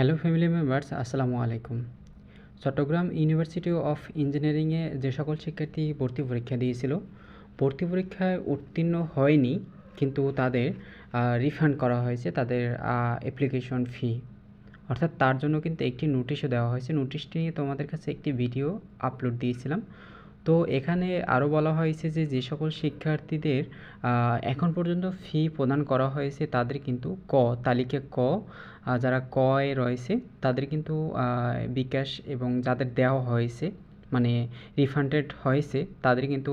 Hello family members আসসালামু আলাইকুম Chittagong university of ইঞ্জিনিয়ারিংয়ে যে সকল শিক্ষার্থী ভর্তি পরীক্ষা দিয়েছিল, ভর্তি পরীক্ষায় উত্তীর্ণ হয়নি, কিন্তু তাদের রিফান্ড করা হয়েছে তাদের অ্যাপ্লিকেশন ফি অর্থাৎ তার জন্য কিন্তু একটি নোটিশও দেওয়া হয়েছে। নোটিশটি নিয়ে তোমাদের কাছে একটি ভিডিও আপলোড দিয়েছিলাম। তো এখানে আরও বলা হয়েছে যে যে সকল শিক্ষার্থীদের এখন পর্যন্ত ফি প্রদান করা হয়েছে তাদের কিন্তু ক, তালিকা ক যারা ক এ রয়েছে তাদের কিন্তু বিকাশ এবং যাদের দেওয়া হয়েছে মানে রিফান্ডেড হয়েছে তাদের কিন্তু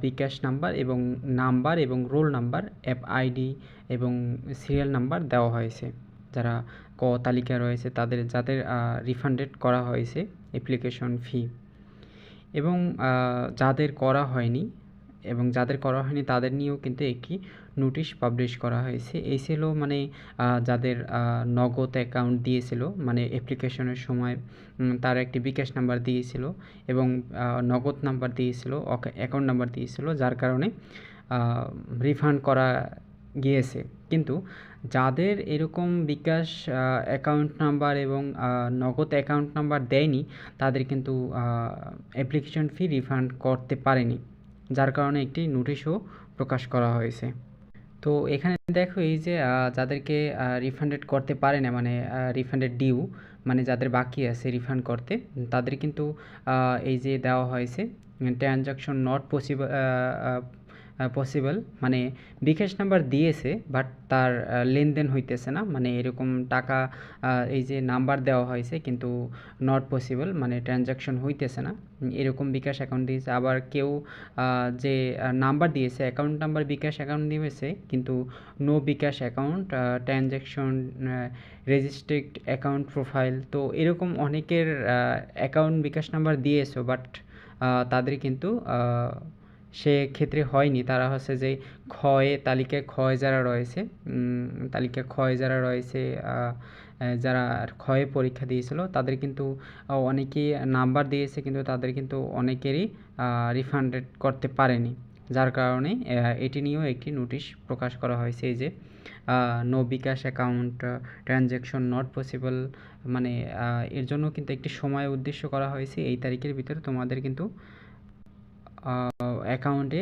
বিকাশ নাম্বার এবং নাম্বার এবং রোল নাম্বার অ্যাপ আইডি এবং সিরিয়াল নাম্বার দেওয়া হয়েছে। যারা ক তালিকা রয়েছে তাদের, যাদের রিফান্ডেড করা হয়েছে অ্যাপ্লিকেশন ফি এবং যাদের করা হয়নি এবং যাদের করা হয়নি তাদের নিয়েও কিন্তু একটি নোটিশ পাবলিশ করা হয়েছে। ছিল মানে যাদের নগদ অ্যাকাউন্ট দিয়েছিল মানে অ্যাপ্লিকেশনের সময় তার একটি বিকাশ নাম্বার দিয়েছিল এবং নগদ নাম্বার দিয়েছিল অ্যাকাউন্ট নাম্বার দিয়েছিল, যার কারণে রিফান্ড করা গিয়েছে। কিন্তু যাদের এরকম বিকাশ অ্যাকাউন্ট নাম্বার এবং নগদ অ্যাকাউন্ট নাম্বার দেয়নি, তাদের কিন্তু অ্যাপ্লিকেশন ফি রিফান্ড করতে পারেনি। যার কারণে একটি নোটিশও প্রকাশ করা হয়েছে। তো এখানে দেখো এই যে যাদেরকে রিফান্ডেড করতে পারে না মানে রিফান্ডেড ডিউ মানে যাদের বাকি আছে রিফান্ড করতে, তাদের কিন্তু এই যে দেওয়া হয়েছে ট্রানজাকশন নট পসিবল পসিবল মানে বিকাশ নাম্বার দিয়েছে বাট তার লেনদেন হইতেছে না। মানে এরকম টাকা এই যে নাম্বার দেওয়া হয়েছে, কিন্তু নট পসিবল মানে ট্রানজ্যাকশন হইতেছে না। এরকম বিকাশ অ্যাকাউন্ট দিয়েছে। আবার কেউ যে নাম্বার দিয়েছে অ্যাকাউন্ট নাম্বার বিকাশ অ্যাকাউন্ট দিয়েছে, কিন্তু no bKash account transaction registered account profile তো এরকম অনেকের অ্যাকাউন্ট বিকাশ নাম্বার দিয়েছ বাট তাদের কিন্তু সেক্ষেত্রে হয়নি। তারা হচ্ছে যে ক্ষয়ে তালিকায় ক্ষয় যারা রয়েছে তালিকায় ক্ষয় যারা রয়েছে যারা ক্ষয়ে পরীক্ষা দিয়েছিল, তাদের কিন্তু অনেকেই নাম্বার দিয়েছে, কিন্তু তাদের কিন্তু অনেকেরই রিফান্ডেড করতে পারেনি। যার কারণে এটি নিয়েও একটি নোটিশ প্রকাশ করা হয়েছে যে no bKash account transaction not possible মানে এর জন্য কিন্তু একটি সময় উদ্দেশ্য করা হয়েছে। এই তারিখের ভিতরে তোমাদের কিন্তু অ্যাকাউন্টে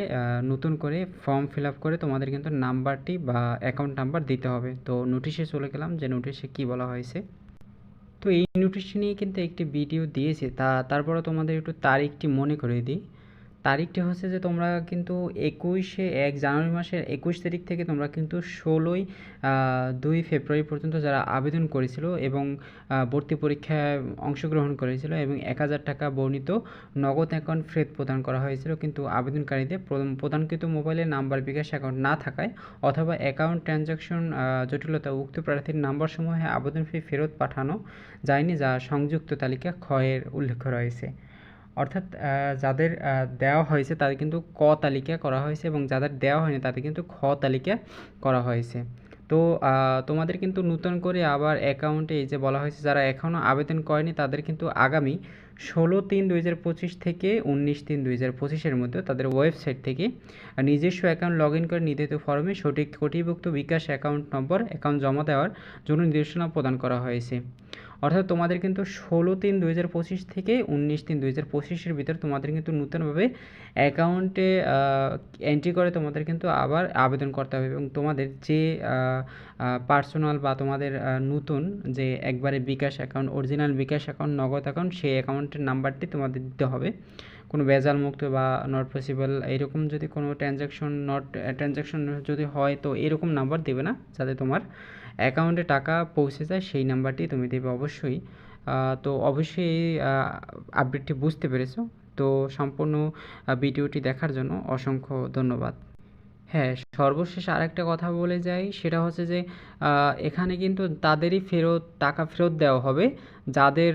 নতুন করে ফর্ম ফিল করে তোমাদের কিন্তু নাম্বারটি বা অ্যাকাউন্ট নাম্বার দিতে হবে। তো নোটিশে চলে গেলাম যে নোটিশে কি বলা হয়েছে। তো এই নোটিশ নিয়ে কিন্তু একটি ভিডিও দিয়েছে। তা তারপরে তোমাদের একটু তারিখটি মনে করে দিই। তারিখটি হচ্ছে যে তোমরা কিন্তু একুশে, এক জানুয়ারি মাসের একুশ তারিখ থেকে তোমরা কিন্তু ষোলোই দুই ফেব্রুয়ারি পর্যন্ত যারা আবেদন করেছিল এবং ভর্তি পরীক্ষায় অংশগ্রহণ করেছিল এবং এক হাজার টাকা বর্ণিত নগদ অ্যাকাউন্ট ফেরত প্রদান করা হয়েছিল কিন্তু আবেদনকারীদের প্রদানকৃত মোবাইলের নাম্বার বিকাশ অ্যাকাউন্ট না থাকায় অথবা অ্যাকাউন্ট ট্রানজাকশন জটিলতা উক্ত প্রার্থীর নাম্বার নাম্বারসমূহে আবেদন ফি ফেরত পাঠানো যায়নি যা সংযুক্ত তালিকা ক্ষয়ের উল্লেখ রয়েছে। অর্থাৎ যাদের দেওয়া হয়েছে তাদের কিন্তু ক তালিকা করা হয়েছে এবং যাদের দেওয়া হয়নি তাদের কিন্তু খ তালিকা করা হয়েছে। তো তোমাদের কিন্তু নতুন করে আবার অ্যাকাউন্টে এই যে বলা হয়েছে, যারা এখনও আবেদন করেনি তাদের কিন্তু আগামী ষোলো তিন দুই হাজার পঁচিশ থেকে উনিশ তিন দুই হাজার পঁচিশের মধ্যে তাদের ওয়েবসাইট থেকে নিজস্ব অ্যাকাউন্ট লগ ইন করে নির্ধারিত ফর্মে সঠিক কটিভুক্ত বিকাশ অ্যাকাউন্ট নম্বর অ্যাকাউন্ট জমা দেওয়ার জন্য নির্দেশনা প্রদান করা হয়েছে। অর্থাৎ তোমাদের কিন্তু ষোলো তিন দু হাজার পঁচিশ থেকে উনিশ তিন দু হাজার পঁচিশের ভিতর তোমাদের কিন্তু নূতনভাবে অ্যাকাউন্টে এন্ট্রি করে তোমাদের কিন্তু আবার আবেদন করতে হবে এবং তোমাদের যে পার্সোনাল বা তোমাদের নতুন যে একবারে bKash account original bKash account Nagad account সেই অ্যাকাউন্টের নাম্বারটি তোমাদের দিতে হবে। কোনো বেজাল মুক্ত বা নট পসিবল এরকম যদি কোনো ট্রানজ্যাকশন নট ট্রানজ্যাকশন যদি হয় তো এরকম নাম্বার দেবে না, যাতে তোমার অ্যাকাউন্টে টাকা পৌঁছে যায়, সেই নাম্বারটি তুমি দেবে অবশ্যই। তো অবশ্যই এই আপডেটটি বুঝতে পেরেছ। তো সম্পূর্ণ ভিডিওটি দেখার জন্য অসংখ্য ধন্যবাদ। হ্যাঁ সর্বশেষ আরেকটা কথা বলে যাই, সেটা হচ্ছে যে এখানে কিন্তু তাদেরই ফেরত, টাকা ফেরত দেওয়া হবে, যাদের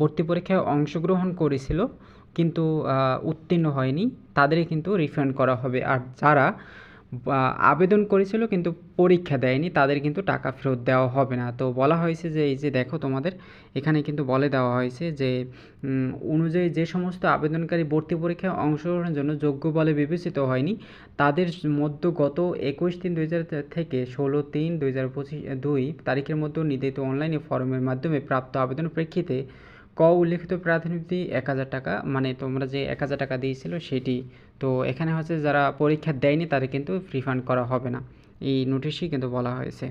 ভর্তি পরীক্ষায় অংশগ্রহণ করেছিল, কিন্তু উত্তীর্ণ হয়নি, তাদেরই কিন্তু রিফান্ড করা হবে। আর যারা আবেদন করেছিল কিন্তু পরীক্ষা দেয়নি, তাদের কিন্তু টাকা ফেরত দেওয়া হবে না। তো বলা হয়েছে যে, এই যে দেখো তোমাদের, এখানে কিন্তু বলে দেওয়া হয়েছে যে অনুযায়ী যে সমস্ত আবেদনকারী ভর্তি পরীক্ষায় অংশগ্রহণের জন্য যোগ্য বলে বিবেচিত হয়নি, তাদের মধ্যে গত একুশ তিন দুই থেকে ষোলো তিন দুই দুই তারিখের মধ্যে নির্ধারিত অনলাইনে ফর্মের মাধ্যমে প্রাপ্ত আবেদন প্রেক্ষিতে ক উল্লেখিত প্রাতিনিধি এক হাজার টাকা মানে তোমরা যে এক হাজার টাকা দিয়েছিল সেটি। তো এখানে হচ্ছে যারা পরীক্ষা দেয়নি তাদের কিন্তু রিফান্ড করা হবে না। এই নোটিশই কিন্তু বলা হয়েছে।